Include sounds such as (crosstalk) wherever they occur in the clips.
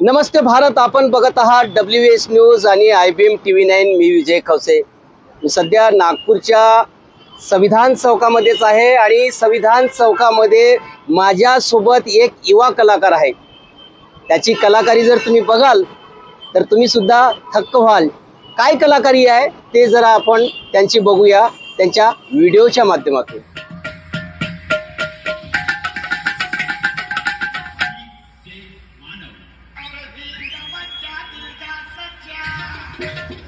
नमस्ते भारत आपण बघत आहात डब्ल्यू एस न्यूज आणि I B M T V nine मी विजय खवसे. मी सध्या नागपूरच्या संविधान चौकामध्येच आहे आणि संविधान चौकामध्ये माझ्यासोबत एक युवा कलाकार आहे. त्याची कलाकारी जर तुम्ही बघाल तर तुम्ही सुद्धा थक्क व्हाल. काय कलाकारी आहे ते जरा आपण त्यांची बघूया त्यांच्या व्हिडिओच्या माध्यमातून. Thank you.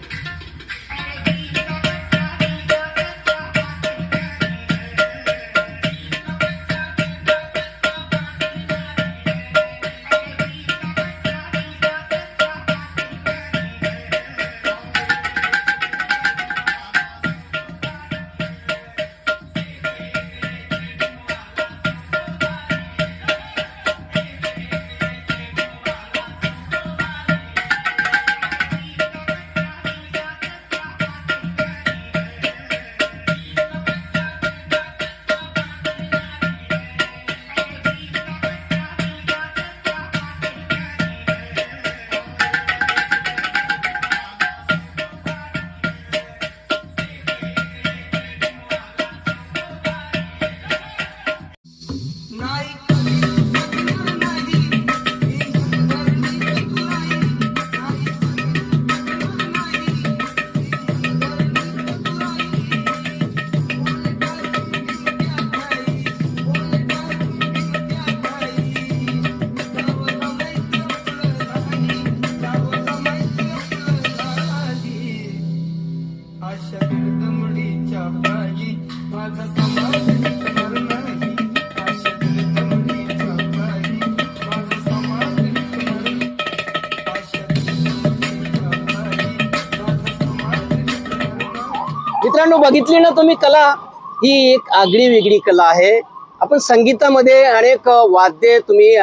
मित्रांनो बघितली ना तुम्ही कला? ही एक आगळी वेगळी कला आहे. आपण संगीतामध्ये अनेक वाद्य तुम्ही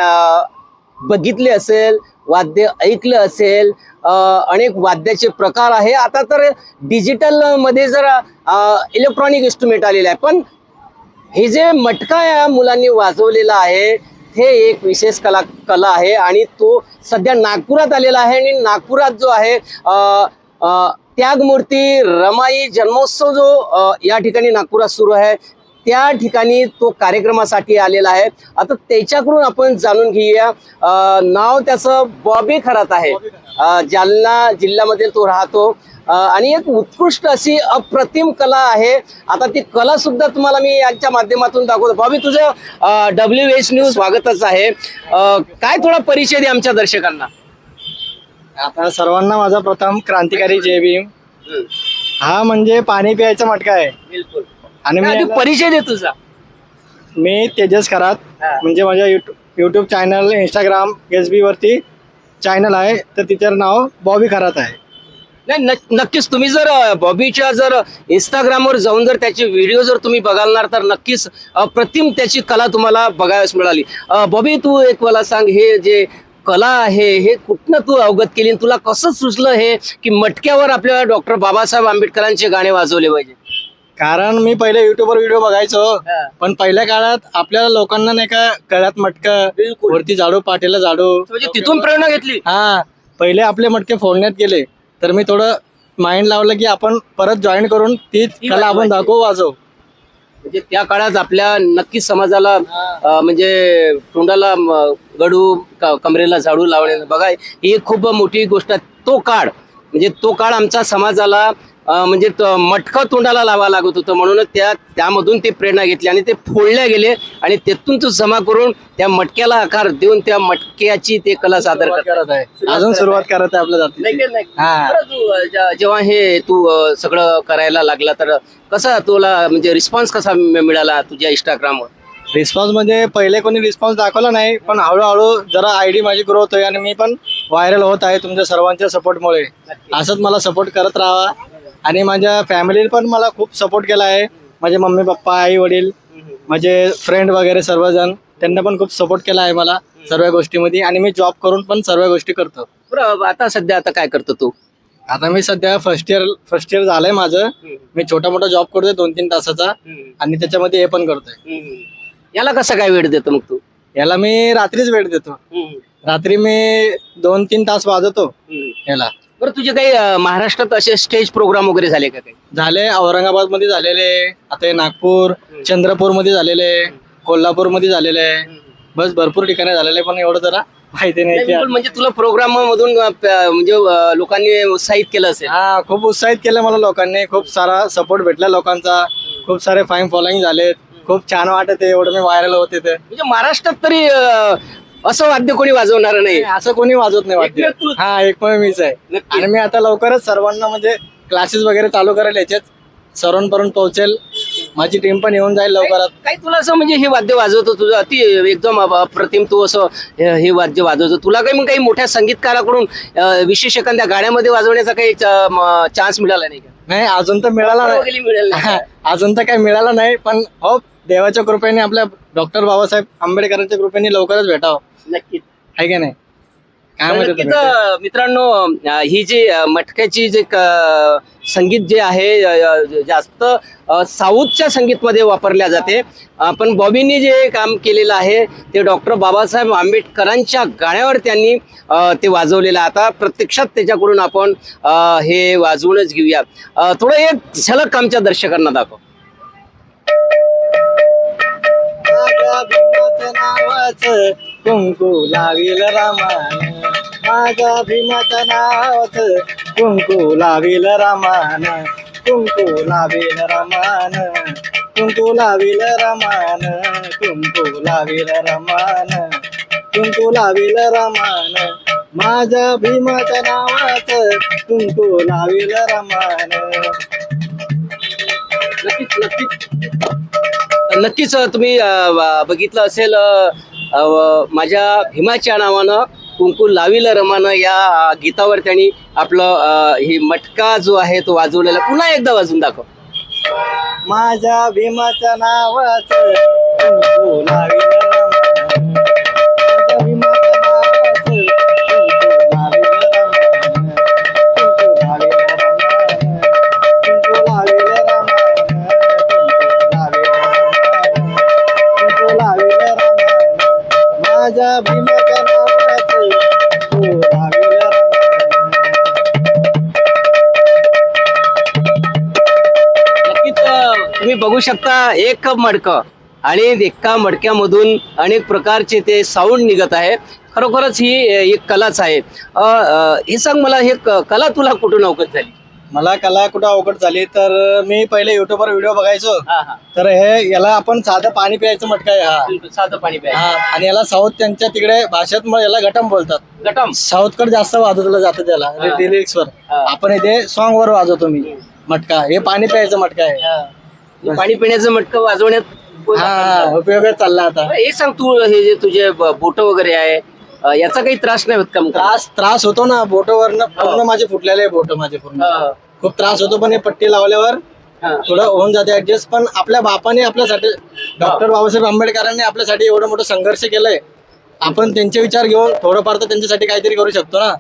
बघितले असेल वाद्य ऐकलं असेल अनेक वाद्याचे प्रकार आहे. आता तर डिजिटलमध्ये जर इलेक्ट्रॉनिक इन्स्ट्रुमेंट आलेलं आहे पण हे जे मटका या मुलांनी वाजवलेला आहे हे एक विशेष कला कला आहे. आणि तो सध्या नागपुरात आलेला आहे. आणि नागपुरात जो आहे त्यागमूर्ती रमाई जन्मोत्सव जो या ठिकाणी नागपुरात सुरू आहे त्या ठिकाणी तो कार्यक्रमासाठी आलेला आहे. आता त्याच्याकडून आपण जाणून घेऊया नाव त्याचं बॉबी खरात आहे. जालना जिल्ह्यामध्ये तो राहतो. आणि एक उत्कृष्ट अशी अप्रतिम कला आहे. आता ती कला सुद्धा तुम्हाला मी यांच्या माध्यमातून दाखवतो. बॉबी तुझं डब्ल्यू एच न्यूज स्वागतच आहे. काय थोडा परिचय दे आमच्या दर्शकांना. आता सर्वांना माझा प्रथम क्रांतिकारी जय भीम. हा म्हणजे पाणी प्यायचा मटका आहे. बिलकुल. आणि मी आधी परिचय दे तुझा. मी तेजस खरात हा. म्हणजे माझ्या YouTube channel Instagram S B वरती चॅनल आहे. तर तिचं नाव बॉबी खरात आहे. नाही नक- नक्कीच तुम्ही जर अ, बॉबीच्या जर इंस्टाग्रामवर जाऊन जर त्याचे व्हिडिओ जर तुम्ही बघालणार तर नक्कीच अप्रतिम त्याची कला तुम्हाला बघायला मिळाली. अ, बॉबी तू एक मला सांग हे जे कला आहे हे कुठनं तू अवगत केली आणि तुला कसं सुचलं हे की मटक्यावर आपल्या डॉक्टर बाबासाहेब आंबेडकरांचे गाणे वाजवले पाहिजे कारण मी पहिले युट्यूबवर व्हिडिओ बघायचो हा. पण पहिल्या काळात आपल्याला लोकांना नाही का गळ्यात मटका बिलकुल. वरती झाडू पाठीला झाडू म्हणजे तिथून प्रेरणा घेतली हा पहिले आपले मटके फोडण्यात गेले तर मी थोडं माइंड लावलं की आपण परत जॉईन करून तीच ती कला आपण वाजवायची. दाखवू वाजवू म्हणजे त्या काळात आपल्या नक्कीच समाजाला म्हणजे तोंडाला गडू क- कमरेला झाडू लावणे बघा ही खूप मोठी गोष्ट आहे. तो काळ म्हणजे तो काळ आमच्या समाजाला म्हणजे मटकं तोंडाला लावा लागत होतं. म्हणून त्या त्यामधून ते प्रेरणा घेतली आणि ते फोडल्या गेले आणि त्यातून तो जमा करून त्या मटक्याला आकार देऊन त्या मटक्याची ते कला सादर करत आहे. अजून सुरुवात करत आहे. आपल्या जेव्हा हे तू सगळं करायला लागला तर कसा तुला म्हणजे रिस्पॉन्स कसा मिळाला तुझ्या इंस्टाग्रामवर रिस्पॉन्स म्हणजे पहिले कोणी रिस्पॉन्स दाखवला नाही पण हळूहळू जरा आयडी माझी ग्रोथ होई आणि मी पण व्हायरल होत आहे तुमच्या सर्वांच्या सपोर्टमुळे. असंच मला सपोर्ट करत राहा. आणि माझ्या फॅमिलीने पण मला खूप सपोर्ट केला आहे. माझे मम्मी पप्पा आई वडील माझे फ्रेंड वगैरे सर्वजण त्यांना पण खूप सपोर्ट केला आहे मला सर्व गोष्टीमध्ये. आणि मी जॉब करून पण सर्व गोष्टी करतो. बरं आता सध्या आता काय करतो तू? आता मी सध्या फर्स्ट इयर फर्स्ट इयर झालंय माझं. मी छोटा मोठा जॉब करतोय दोन तीन तासाचा. आणि त्याच्यामध्ये हे पण करतोय. याला कसा काय वेळ देतो मग तू? याला मी रात्रीच वेळ देतो. रात्री मी दोन तीन तास वाजवतो याला. बरं तुझे काही अं, महाराष्ट्रात असे स्टेज प्रोग्राम वगैरे झाले का काही? झाले. औरंगाबादमध्ये झालेले आता हे नागपूर चंद्रपूरमध्ये झालेले कोल्हापूरमध्ये झालेले. बस भरपूर ठिकाणी झालेले पण एवढं जरा माहिती नाही नाही, की बिलकुल म्हणजे तुला प्रोग्राम मधून अं, प- म्हणजे अं, लोकांनी उत्साहित केलं असेल. हा खूप उत्साहित केलं मला लोकांनी. खूप सारा सपोर्ट भेटला लोकांचा. खूप सारे फाईन फॉलोईंग झालेत. खूप छान वाटत आहे एवढं मी व्हायरल होते ते म्हणजे महाराष्ट्रात तरी अं, असं वाद्य कोणी वाजवणार नाही असं कोणी वाजवत नाही वाद्य एकमेव तूच. हा एक पण मीच आहे नक्की. आणि मी आता लवकरच सर्वांना म्हणजे क्लासेस वगैरे चालू करेल याच्यात सर्वांपर्यंत पोहोचेल माझी टीम पण येऊन जाईल लवकरात काही तुला असं म्हणजे हे वाद्य वाजवतो तुझं अति एकदम अप्रतिम तू असं हे हे वाद्य वाजवतो तुला काही मग काही मोठ्या संगीतकाराकडून अं, विशेष एखाद्या गाण्यामध्ये वाजवण्याचा काही चान्स मिळाला नाही का नाही अजून तर मिळाला नाही वगैरे मिळेल नाही का? (laughs) अजून तर काही मिळालं नाही पण हो देवाच्या कृपेने आपल्या डॉक्टर बाबासाहेब आंबेडकरांच्या कृपेने लवकरच भेटावं. नक्कीच. आहे की नाही? काय अं, मित्रांनो अं, ही जी अं, मटक्याची जे क- संगीत जे आहे अं, जास्त अं, साऊथच्या संगीतमध्ये वापरल्या जाते. अं, पण बॉबींनी जे काम केलेलं आहे ते डॉक्टर बाबासाहेब आंबेडकरांच्या गाण्यावर त्यांनी अं, ते वाजवलेलं आहे. आता प्रत्यक्षात त्याच्याकडून आपण अं, हे वाजवूनच घेऊया. अं, थोडं एक झलक आमच्या दर्शकांना दाखव. माझ्या भीमाचं नावाच कुंकू लावील रामान. माझ्या भीमाचं नावाचं कुंकू लावील रामान. कुंकू लावील रामान. कुंकू लावील रामान. कुंकू लावील रामान. कुंकू लावील रामान. माझ्या भीमाचं नावाच कुंकू लावील रामान. नक्कीच नक्कीच. नक्कीच तुम्ही बघितलं असेल माझ्या भीमाच्या नावानं कुंकू लाविल रमानं या गीतावर त्यांनी आपलं ही मटका जो आहे तो वाजवलेला. पुन्हा एकदा वाजवून दाखव. माझ्या भीमाच्या नावाचं कुंकू लावील शकता एक मडकं आणि एका मडक्यामधून अनेक प्रकारचे ते साऊंड निघत आहे. खरोखरच ही एक कलाच आहे. हे सांग मला हे कला तुला कुठून अवगत झाली? मला कला कुठं अवघड झाली तर मी पहिले युट्यूबवर व्हिडिओ बघायचो. हा हा. तर हे याला आपण साधं पाणी प्यायचं मटका आहे हा. साधं पाणी प्यायचं. हा आणि याला साऊथ त्यांच्या तिकडे भाषेत मग याला गटम बोलतात. गटम साऊथकडे जास्त वाजवलं जातं त्याला. लिरिक्स वर. हा. आपण इथे सॉन्ग वर वाजवतो मी. मटका हे पाणी प्यायचं मटका आहे. पाणी पिण्याचं मटकं वाजवण्यात हा उपयोगच चालला आता. हे सांग तू हे जे तुझे बोट वगैरे आहे याचा काही त्रास नाही होत का मग? त्रास त्रास होतो ना बोटवरनं पूर्ण माझे फुटलेले बोट माझे पूर्ण. हा, खूप त्रास होतो पण हे पट्टी लावल्यावर हा. थोडं होऊन जाते ऍडजस्ट पण आपल्या बापाने आपल्यासाठी डॉक्टर बाबासाहेब आंबेडकरांनी आपल्यासाठी एवढं मोठं संघर्ष केलंय. आपण त्यांचे विचार घेऊन थोडंफार तर त्यांच्यासाठी काहीतरी करू शकतो ना.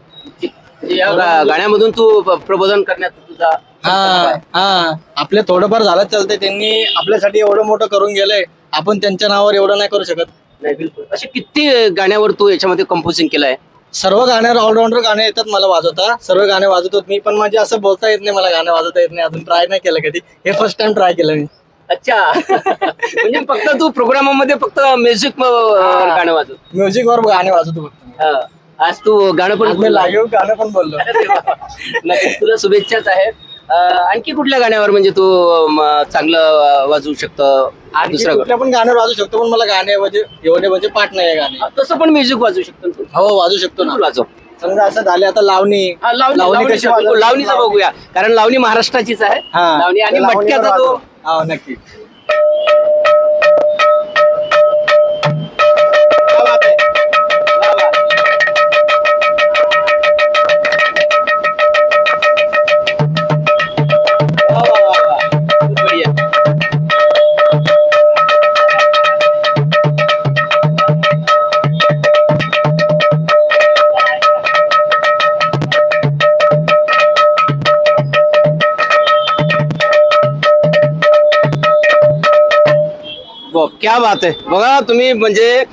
या गा- गाण्यामधून तू प- प्रबोधन करण्यात तुझा हा हा. आपले थोडंफार झालं चालतंय. त्यांनी आपल्यासाठी एवढं मोठं करून गेलंय. आपण त्यांच्या नावावर एवढं नाही करू शकत. नाही बिलकुल. असे किती गाण्यावर तू याच्यामध्ये कंपोजिंग केलंय? सर्व गाण्यावर ऑलराऊंडर गाणे येतात मला वाजवता. सर्व गाणे वाजवतो मी पण म्हणजे असं बोलता येत नाही मला गाणं वाजवता येत नाही. अजून ट्राय नाही केलं कधी. हे फर्स्ट टाइम ट्राय केलं मी. अच्छा. म्हणजे फक्त तू प्रोग्रामामध्ये फक्त म्युझिक गाणं वाजव. म्युझिक वर गाणे वाजवतो फक्त. मी. हा. आज तू गाणं पण आज मी लाईव्ह गाणं पण बोललो. नक्कीच तुला शुभेच्छाच आहेत. आणखी कुठल्या गाण्यावर म्हणजे तू म, चांगलं वाजवू शकतो? दुसरं कुठल्या पण गाण्यावर वाजवू शकतो पण मला गाणे म्हणजे एवढे म्हणजे पाठ नाही आहे गाणे. गाणं? तसं पण म्युझिक वाजवू शकतो ना तू? हो वाजू शकतो ना. तू वाजव. समजा असं झाले आता लावणी. हा, लावणी लावणी कशी? बघू, लावणीचं बघूया. कारण लावणी महाराष्ट्राचीच आहे. हा लावणी आणि लावणीवर मटक्याचा तो वाजव. हो नक्की. क्या बात आहे. बघा तुम्ही म्हणजे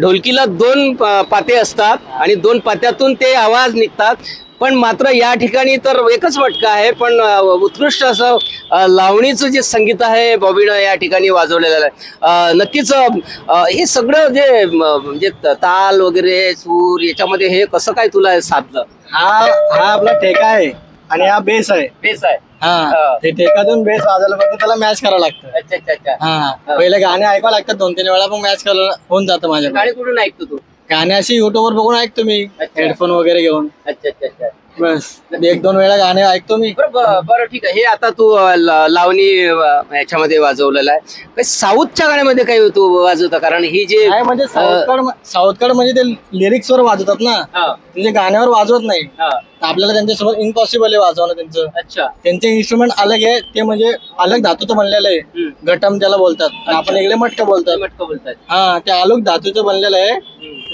ढोलकीला दोन पाते असतात आणि दोन पात्यातून ते आवाज निघतात. पण मात्र या ठिकाणी तर एकच मटका आहे पण उत्कृष्ट असं लावणीचं जे संगीत आहे बॉबीनं या ठिकाणी वाजवलेलं आहे. नक्कीच हे सगळं जे म्हणजे ताल वगैरे सूर याच्यामध्ये हे कसं काय तुला साधलं? हा हा आपला ठेका आहे आणि हा बेस आहे. बेस आहे. हा. ते ठेकातून बेस वाजवलं फक्त त्याला मॅच करावं लागतं. अच्छा अच्छा अच्छा. हा. पहिले गाणे ऐकावं लागतात दोन तीन वेळा पण मॅच करायला होऊन जातं माझ्या गाणी कुठून ऐकतो तू? गाणे अशी युट्यूब वर बघून ऐकतो मी. हेडफोन वगैरे घेऊन. अच्छा अच्छा अच्छा. बस. एक दोन वेळा गाणे ऐकतो मी. बरं ब- बरं ठीक आहे. हे आता तू अ, ल- लावणी अ, ह्याच्यामध्ये वाजवलेलं आहे. काही साऊथच्या गाण्यामध्ये काही तू वाजवता? कारण ही जे काय म्हणजे साऊथकड साऊथकड म्हणजे ते लिरिक्स वर वाजवतात ना. हा, म्हणजे गाण्यावर वाजवत नाही. हा, तर आपल्याला त्यांच्यासोबत इम्पॉसिबल आहे वाजवणं त्यांचं. अच्छा. त्यांचे इन्स्ट्रुमेंट अलग आहे. ते म्हणजे अलग धातूचं बनलेलं आहे. हम्म. घटम त्याला बोलतात. आणि आपण इकडे मटक बोलतात. मटकं बोलतात. हा ते अलग धातूचं बनलेलं आहे.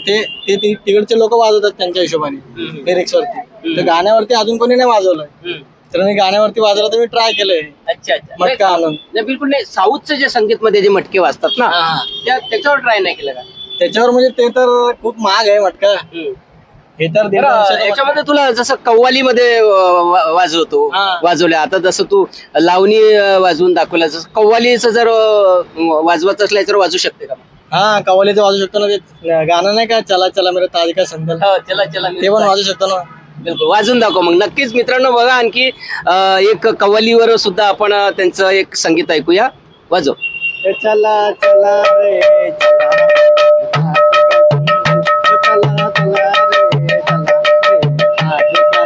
ते ते ति- तिकडचे लोक वाजवतात त्यांच्या हिशोबाने. हम्म. लिरिक्स वरती. तर गाण्यावरती अजून कोणी नाही वाजवलं. तर मी गाण्यावरती वाजवलं तर मी ट्राय केलंय. अच्छा अच्छा. मटका आणून. नाही बिलकुल नाही. साऊथचं जे संगीत मध्ये जे मटके वाजतात ना. त्या त्याच्यावर ट्राय नाही केलं का? त्याच्यावर म्हणजे ते तर खूप महाग आहे मटका. हे तर दीड बरं, दोनशेचं मटका. याच्यामध्ये तुला जसं कव्वालीमध्ये अं, वा- वाजवतो हा. वाजवल्या आता जसं तू लावणी अं, वाजवून दाखवलं जसं कव्वालीचं जर अं, वाजवत असल्या तर वाजू शकते का? हा कवालीचं वाजू शकतो ना ते गाणं नाही का चला चला मेरे ताज का संदल. हो, चला चला ते पण वाजू शकतो ना. बिलकुल. वाजून दाखव मग. नक्कीच मित्रांनो बघा आणखी अं, एक कव्वालीवर सुद्धा आपण अं, त्यांचं एक संगीत ऐकूया. वाजव. चला चला रे चला चला चला रे चला रे. आज का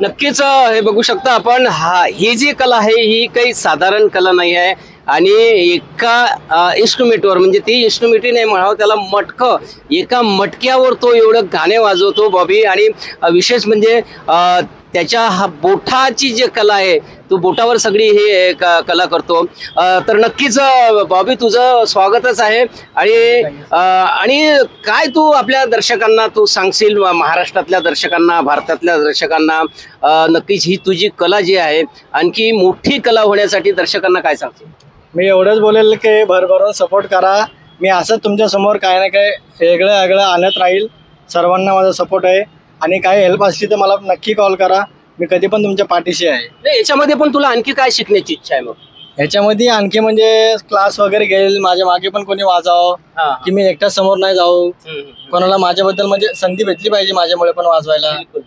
नक्कीच अं, हे बघू शकता आपण. हा ही जी कला आहे ही काही साधारण कला नाही आहे. आणि एका इन्स्ट्रुमेंटवर म्हणजे ती इन्स्ट्रुमेंटही नाही म्हणावं त्याला मटकं. एका मटक्यावर तो एवढं गाणे वाजवतो बॉबी. आणि विशेष म्हणजे त्याच्या हा बोठाची जी कला आहे तो बोटावर सगळी हे क- कला करतो. तर नक्कीच बॉबी तुझं स्वागतच आहे. आणि आणि काय तू आपल्या दर्शकांना तू सांगशील महाराष्ट्रातल्या दर्शकांना भारतातल्या दर्शकांना? नक्कीच ही तुझी कला जी आहे आणखी मोठी कला होण्यासाठी दर्शकांना काय सांगशील? मी एवढंच बोलेल की भरभरून सपोर्ट करा. मी असंच तुमच्यासमोर काय ना काय वेगळं वेगळं आणत राहील. सर्वांना माझा सपोर्ट आहे. आणि काही हेल्प असली तर मला नक्की कॉल करा. मी कधी पण तुमच्या पाठीशी आहे. नाही, याच्यामध्ये पण तुला आणखी काय शिकण्याची इच्छा आहे मग? ह्याच्यामध्ये आणखी म्हणजे क्लास वगैरे घेईल. माझ्या मागे पण कोणी वाजावं. हा. की मी एकट्या समोर नाही जाऊ. हम्म, हम्म, हम्म. कोणाला माझ्याबद्दल म्हणजे संधी भेटली पाहिजे माझ्यामुळे पण वाजवायला. बिलकुल.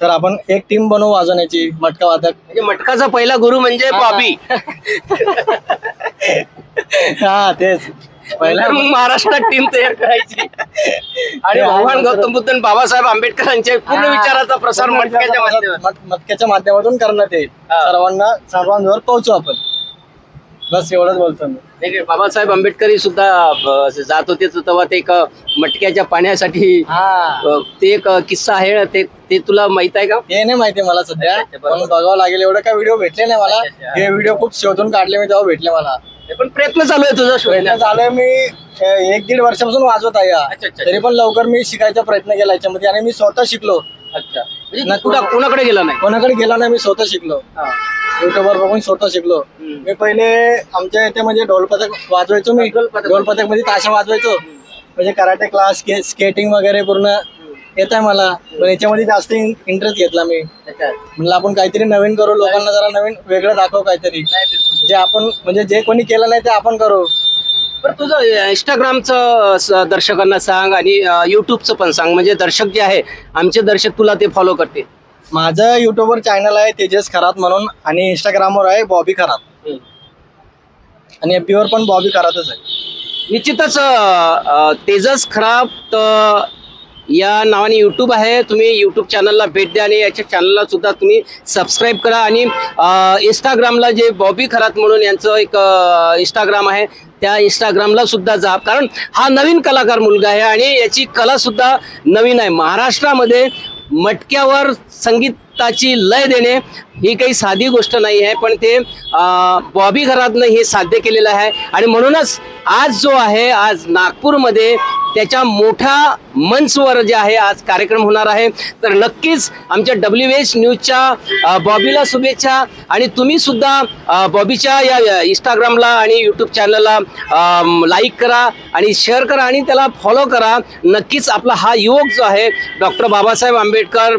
तर आपण एक टीम बनवू वाजवण्याची मटका वादक. म्हणजे मटकाचा पहिला गुरु म्हणजे. बॉबी. हा तेच. पहिला पहिला मग महाराष्ट्रात टीम तयार करायची. आणि भगवान गौतम बुद्ध आणि बाबासाहेब आंबेडकरांच्या पूर्ण. विचाराचा प्रसार मटक्याच्या माध्यमातून. मट- मटक्याच्या माध्यमातून करण्यात येईल. हा. सर्वांना सर्वांजवळ पोहोचू आपण. बस एवढंच बोलतो मी. नाही, बाबासाहेब आंबेडकरही सुद्धा अ, जात होते तर तेव्हा ते एक अ, मटक्याच्या पाण्यासाठी अ, ते एक अ, किस्सा आहे ते ते तुला माहीत आहे का? हे नाही माहिती मला सध्या. अच्छा, अच्छा, बरोबर. पण बघावं लागेल एवढं काय व्हिडिओ भेटले नाही मला. अच्छा, अच्छा. हे व्हिडिओ खूप शोधून काढले मी तेव्हा भेटले मला. ते पण प्रयत्न चालू आहे तुझा प्रयत्न शोधण्याचा झालोय मी अ, एक दीड वर्षापासून वाजवत आहे हा. अच्छा, अच्छा. तरी पण लवकर मी शिकायचा प्रयत्न केला याच्यामध्ये. आणि मी स्वतः शिकलो. अच्छा. म्हणजे तू कुठं- कुणाकडे गेला नाही? कोणाकडे गेला नाही मी स्वतः शिकलो. युट्यूबवर बघून स्वतः शिकलो. मी पहिले आमच्या इथे म्हणजे ढोलपथक वाजवायचो मी. ढोलपथक. मध्ये ताशा वाजवायचो. म्हणजे कराटे क्लास स्केटिंग वगैरे पूर्ण येत आहे मला. पण याच्यामध्ये जास्त इंटरेस्ट घेतला मी. म्हणलं आपण काहीतरी नवीन करू लोकांना जरा नवीन वेगळं दाखव काहीतरी. जे आपण म्हणजे जे कोणी केलं नाही ते आपण करू. बरं तुझं इंस्टाग्रामचं दर्शकांना सांग आणि युट्यूबचं पण सांग. म्हणजे दर्शक जे आहे आमचे दर्शक तुला ते फॉलो करतील. माझं युट्यूबवर चॅनल आहे तेजस खरात म्हणून आणि इंस्टाग्रामवर आहे बॉबी खरात. आणि एफ वर पण बॉबी खरातच आहे. निश्चितच अ, तेजस खराब या नावाने यूट्यूब आहे. तुम्ही यूट्यूब चॅनलला भेट द्या आणि याच्या चॅनलला सुद्धा तुम्ही सबस्क्राईब करा. आणि अ, इंस्टाग्रामला जे बॉबी खरात म्हणून यांचं एक अ, इंस्टाग्राम आहे त्या इंस्टाग्रामला सुद्धा जा. कारण हा नवीन कलाकार मुलगा आहे आणि याची कला सुद्धा नवीन आहे. महाराष्ट्रामध्ये मटक्यावर संगीताची लय देणे. ही काही साधी गोष्ट नाही आहे पण ते बॉबी घरातनं हे साध्य केलेलं आहे. आणि म्हणूनच आज जो आहे आज नागपूरमध्ये त्याच्या मोठ्या मंचवर जे आहे आज कार्यक्रम होणार आहे. तर नक्कीच आमच्या डब्ल्यू एच न्यूजच्या बॉबीला शुभेच्छा. आणि तुम्ही सुद्धा बॉबीच्या या इंस्टाग्रामला आणि यूट्यूब चॅनलला लाईक करा आणि शेअर करा आणि त्याला फॉलो करा. नक्कीच आपला हा युवक जो आहे डॉक्टर बाबासाहेब आंबेडकर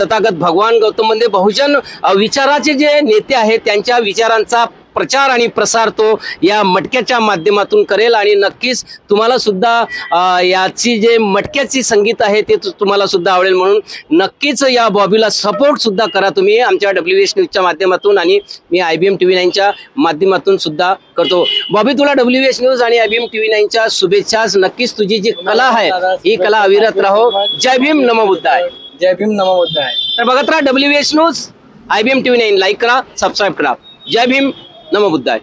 तथागत भगवान गौतम म्हणजे बहुजन विचाराचे जे नेते आहेत त्यांच्या विचारांचा प्रचार आणि प्रसार तो या मटक्याच्या माध्यमातून करेल आणि नक्कीच तुम्हाला सुद्धा याची जे मटक्याची संगीत आहे ते तु- तुम्हाला सुद्धा आवडेल म्हणून नक्कीच या बॉबीला सपोर्ट सुद्धा करा तुम्ही. आमच्या डब्ल्यू एस न्यूजच्या माध्यमातून आणि मी I B M T V नाईनच्या माध्यमातून सुद्धा करतो. बॉबी तुला डब्ल्यू एस न्यूज आणि I B M T V नाईनच्या शुभेच्छा नक्कीच तुझी जी कला आहे ही कला अविरत राहो. जय भीम नमो बुद्धाय. जय भीम नमोबुद्ध आहे तर बघत राहा W S news. I B M T V nine like करा सबस्क्राईब करा. जय भीम नमो बुद्धाय.